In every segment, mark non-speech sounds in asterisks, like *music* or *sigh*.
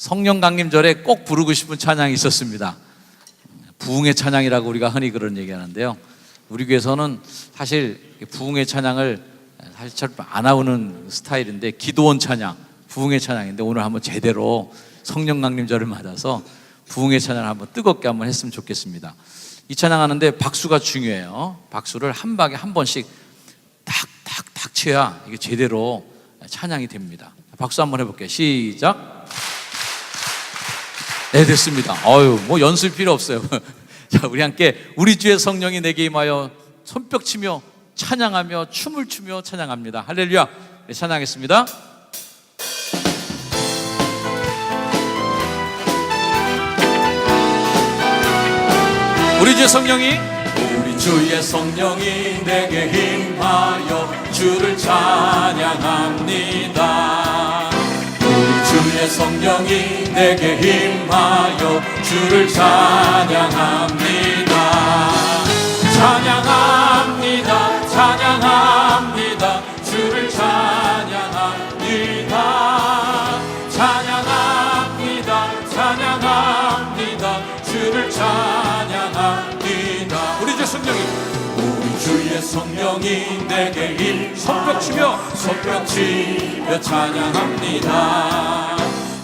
성령 강림절에 꼭 부르고 싶은 찬양이 있었습니다. 부흥의 찬양이라고 우리가 흔히 그런 얘기하는데요. 우리 교회에서는 사실 부흥의 찬양을 사실 잘안 나오는 스타일인데 기도원 찬양, 부흥의 찬양인데 오늘 한번 제대로 성령 강림절을 맞아서 부흥의 찬양을 한번 뜨겁게 한번 했으면 좋겠습니다. 이 찬양하는데 박수가 중요해요. 박수를 한 방에 한 번씩 탁탁탁 쳐야 이게 제대로 찬양이 됩니다. 박수 한번 해볼게요. 시작. 네, 됐습니다. 어유, 뭐 연습 필요 없어요. *laughs* 자, 우리 함께 우리 주의 성령이 내게 임하여 손뼉 치며 찬양하며 춤을 추며 찬양합니다. 할렐루야. 네, 찬양하겠습니다. 우리 주의 성령이 우리 주의 성령이 내게 임하여 주를 찬양합니다. 성령이 내게 임하여 주를 찬양합니다. 찬양합니다. 찬양합니다. 주를 찬양합니다. 찬양합니다. 찬양합니다. 주를 찬양합니다. 우리 주 성령이 우리 주의 성 령이 내게 임 손뼉 치며 손뼉 치며 찬양합니다.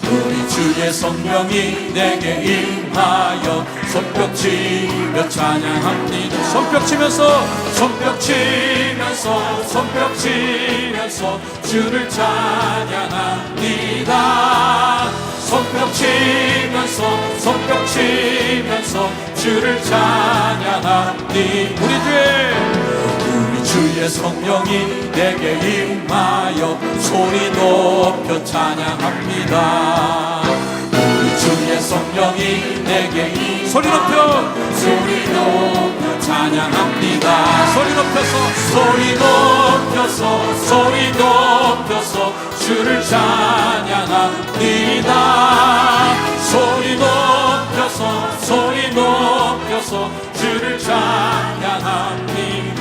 우리 주의 성령이 내게 임하여 손뼉 치며 찬양합니다. 손뼉 치면서 손뼉 치면서 손뼉 치면서 주를 찬양합니다. 손뼉 치면서 손뼉 치면서 주를 찬양하니 우리 주의 주의 성령이 내게 임하여 소리 높여 찬양합니다. 우리 주의 성령이 내게 임 소리 높여! 소리 높여 찬양합니다. 소리 높여서! 소리 높여서 소리 높여서 주를 찬양합니다. 소리 높여서 소리 높여서 주를 찬양합니다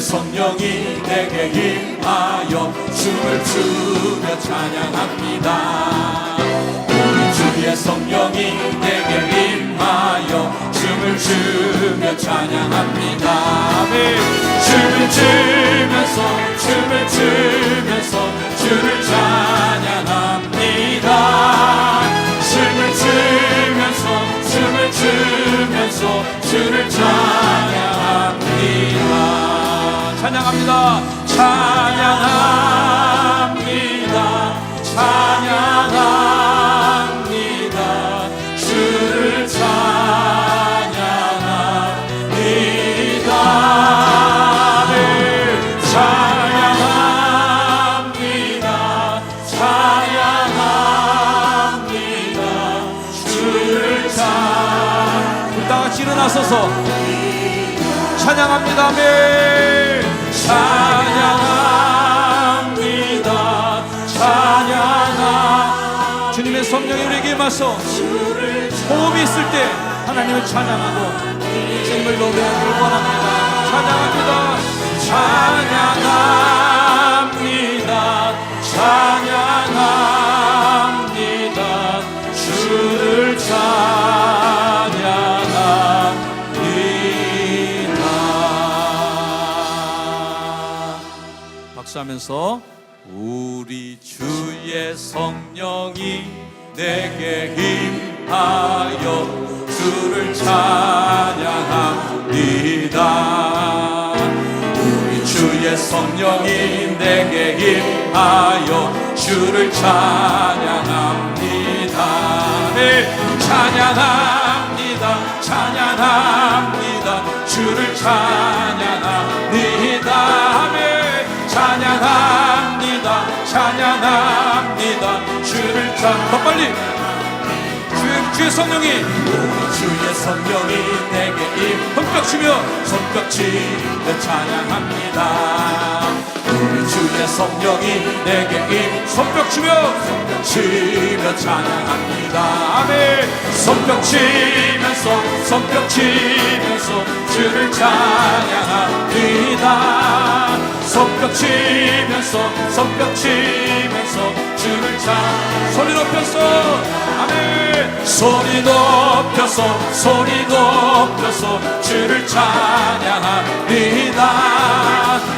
성령이 내게 임하여 춤을 추며 찬양합니다. 우리 주의 성령이 내게 임하여 춤을 추며 찬양합니다. 아멘. 춤을 추면서 춤을 추면서 주를 찬양 일어나서서 찬양합니다. 아멘. 찬양합니다. 찬양합니다. 주님의 성령이 우리에게 임하서 호흡이 있을 때 하나님을 찬양하고 주님을 노래하기를 원합니다. 찬양합니다. 찬양합니다 하면서 우리 주의 성령이 내게 임하여 주를 찬양합니다. 우리 주의 성령이 내게 임하여 주를 찬양합니다. 네, 찬양합니다. 찬양합니다. 주를 찬양합니다 찬양합니다. 찬양합니다 주를 찬더 빨리. 주의, 주의 성령이. 우리 주의 성령이 내게 임. 손뼉 치며. 손뼉 치며 찬양합니다. 우리 주의 성령이 내게 임. 손뼉 치며. 손뼉 치며 찬양합니다. 아멘. 손뼉 치면서 손뼉 치면서 주를 찬양합니다 손뼉 치면서 손뼉 치면서 주를 찬양 소리 높여서 아멘. 소리 높여서 소리 높여서 주를 찬양합니다.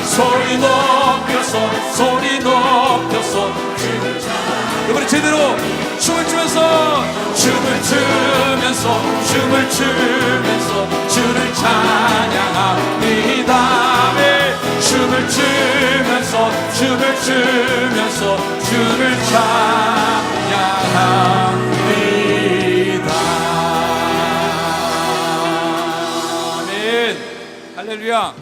소리 높여서 소리 높여서 주를 찬양 이번에 제대로 춤을 추면서 춤을 추면서 춤을 추면서 춤을 추면서 주를 찬양합니다. 아멘. 할렐루야.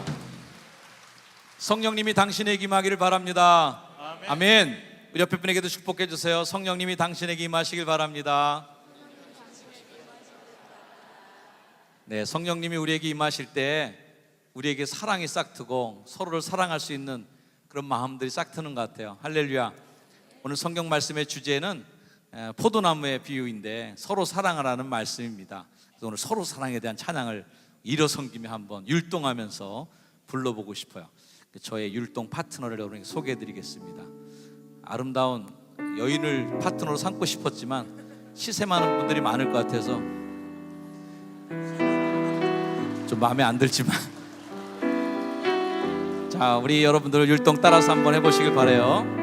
성령님이 당신에게 임하기를 바랍니다. 아멘. 우리 옆에 분에게도 축복해 주세요. 성령님이 당신에게 임하시길 바랍니다. 네, 성령님이 우리에게 임하실 때 우리에게 사랑이 싹트고 서로를 사랑할 수 있는 그런 마음들이 싹 트는 것 같아요. 할렐루야. 오늘 성경 말씀의 주제는 에, 포도나무의 비유인데 서로 사랑하라는 말씀입니다. 오늘 서로 사랑에 대한 찬양을 일어섬기며 한번 율동하면서 불러보고 싶어요. 저의 율동 파트너를 여러분에게 소개해드리겠습니다. 아름다운 여인을 파트너로 삼고 싶었지만 시세 많은 분들이 많을 것 같아서 좀 마음에 안 들지만 자 우리 여러분들 율동 따라서 한번 해보시길 바래요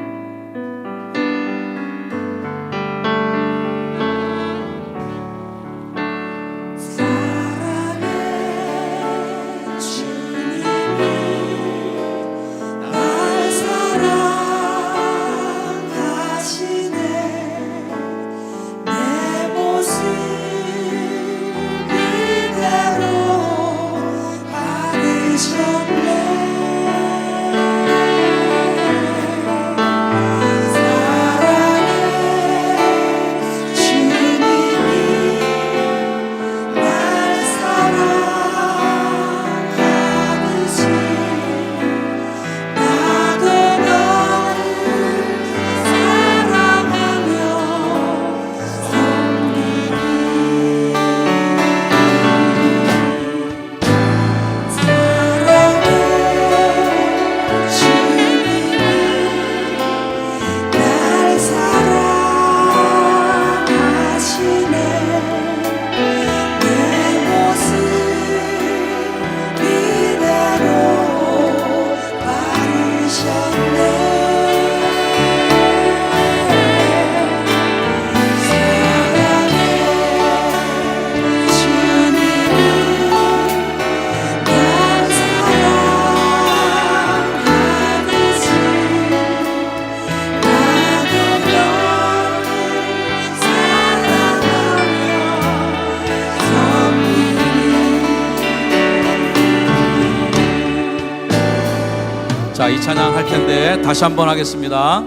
자 이 찬양 할 텐데 다시 한번 하겠습니다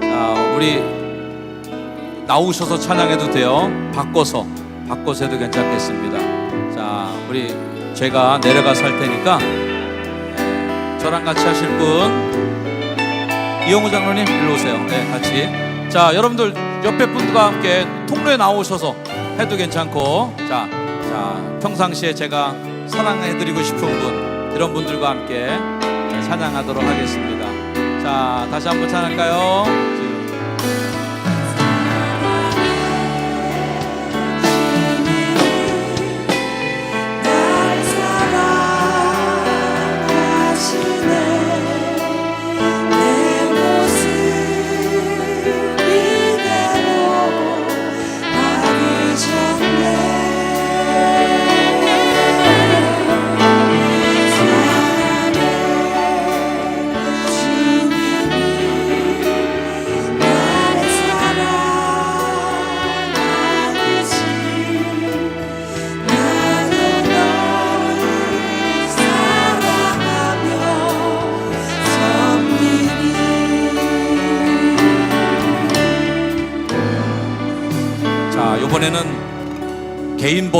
자 우리 나오셔서 찬양해도 돼요 바꿔서 바꿔서 해도 괜찮겠습니다 자 우리 제가 내려가서 할 테니까 네, 저랑 같이 하실 분 이영우 장로님 일로 오세요. 네, 같이. 자, 여러분들 옆에 분들과 함께 통로에 나오셔서 해도 괜찮고, 자, 자, 평상시에 제가 사랑해드리고 싶은 분 이런 분들과 함께 찬양하도록 하겠습니다. 자, 다시 한번 찬양할까요?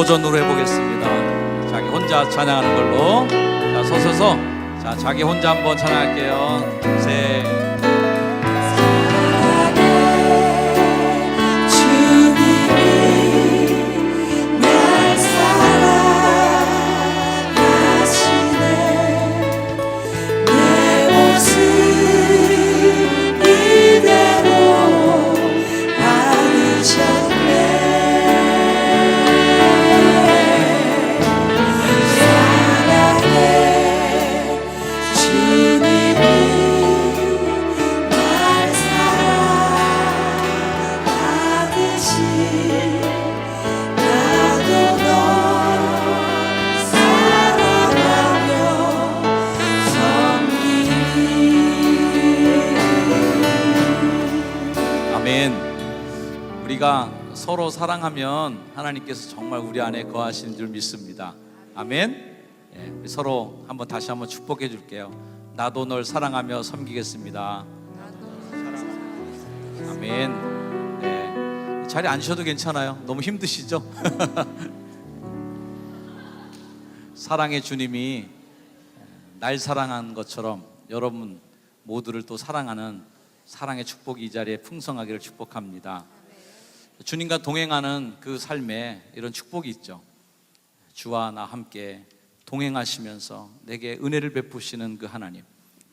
버전으로 해보겠습니다. 자기 혼자 찬양하는 걸로. 자, 서서서. 자, 자기 혼자 한번 찬양할게요. 셋. 서로 사랑하면 하나님께서 정말 우리 안에 거하시는 줄 믿습니다. 아멘. 예, 서로 한번 다시 한번 축복해 줄게요. 나도 널 사랑하며 섬기겠습니다. 아멘. 네. 자리 앉으셔도 괜찮아요. 너무 힘드시죠? *laughs* 사랑의 주님이 날 사랑한 것처럼 여러분 모두를 또 사랑하는 사랑의 축복이 이 자리에 풍성하기를 축복합니다. 주님과 동행하는 그 삶에 이런 축복이 있죠. 주와 나 함께 동행하시면서 내게 은혜를 베푸시는 그 하나님.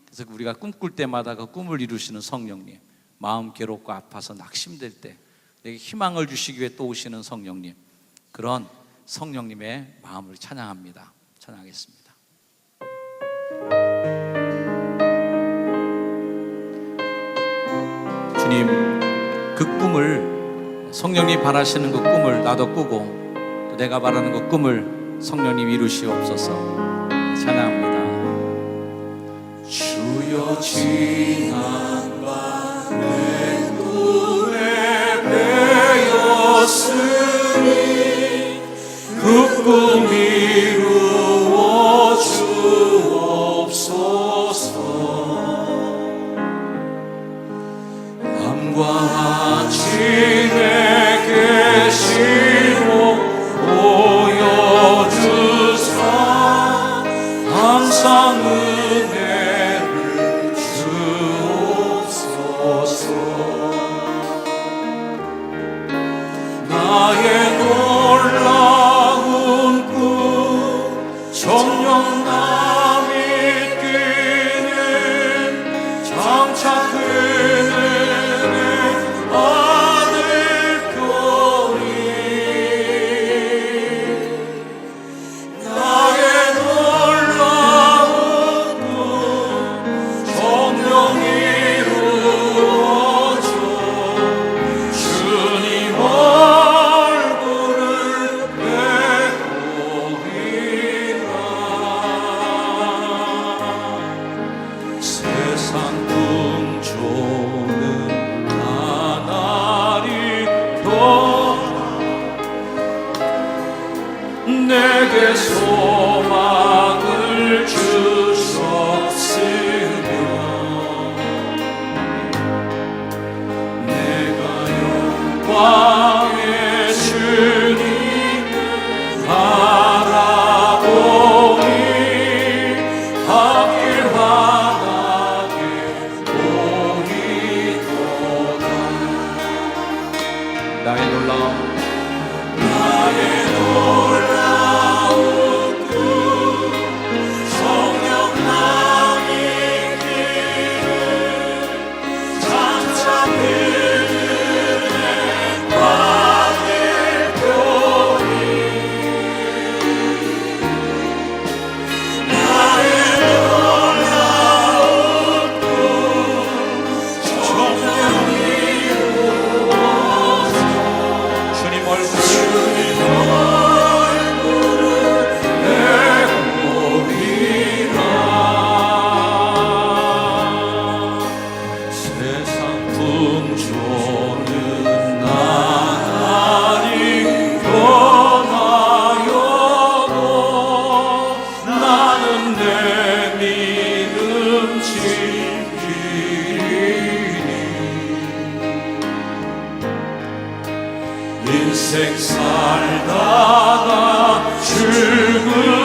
그래서 우리가 꿈꿀 때마다 그 꿈을 이루시는 성령님. 마음 괴롭고 아파서 낙심될 때 내게 희망을 주시기 위해 또 오시는 성령님. 그런 성령님의 마음을 찬양합니다. 찬양하겠습니다. 주님, 그 꿈을 성령님 바라시는 그 꿈을 나도 꾸고 또 내가 바라는 그 꿈을 성령님 이루시옵소서 찬양합니다. 주여 지난 인생 살다가 죽음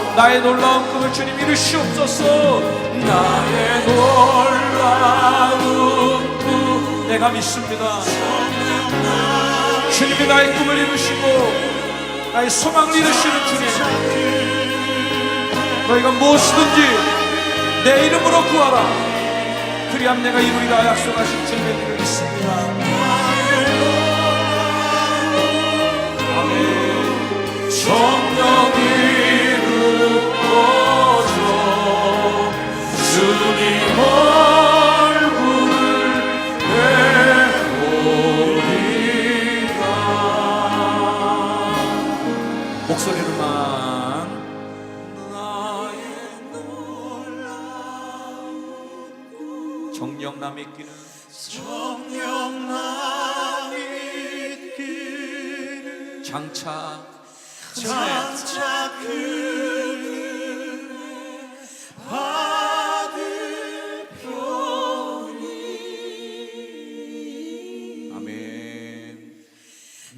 나의 놀라운 꿈을 주님 이루시옵소서. 나의 놀라운 꿈. 내가 믿습니다. 주님이 나의 꿈을 이루시고 나의 소망을 이루시는 주님. 너희가 무엇이든지 내 이름으로 구하라. 그리함 내가 이루리라 약속하신 주님의 이름을 믿습니다. 아멘. 성령 정령남 있기는 정령남 있기는 장차. 장차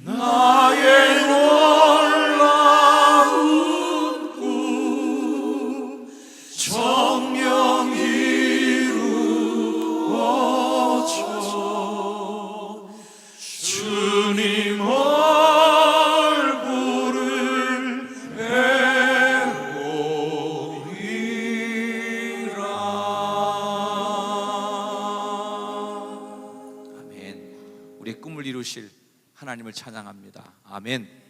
나 찬양합니다. 아멘.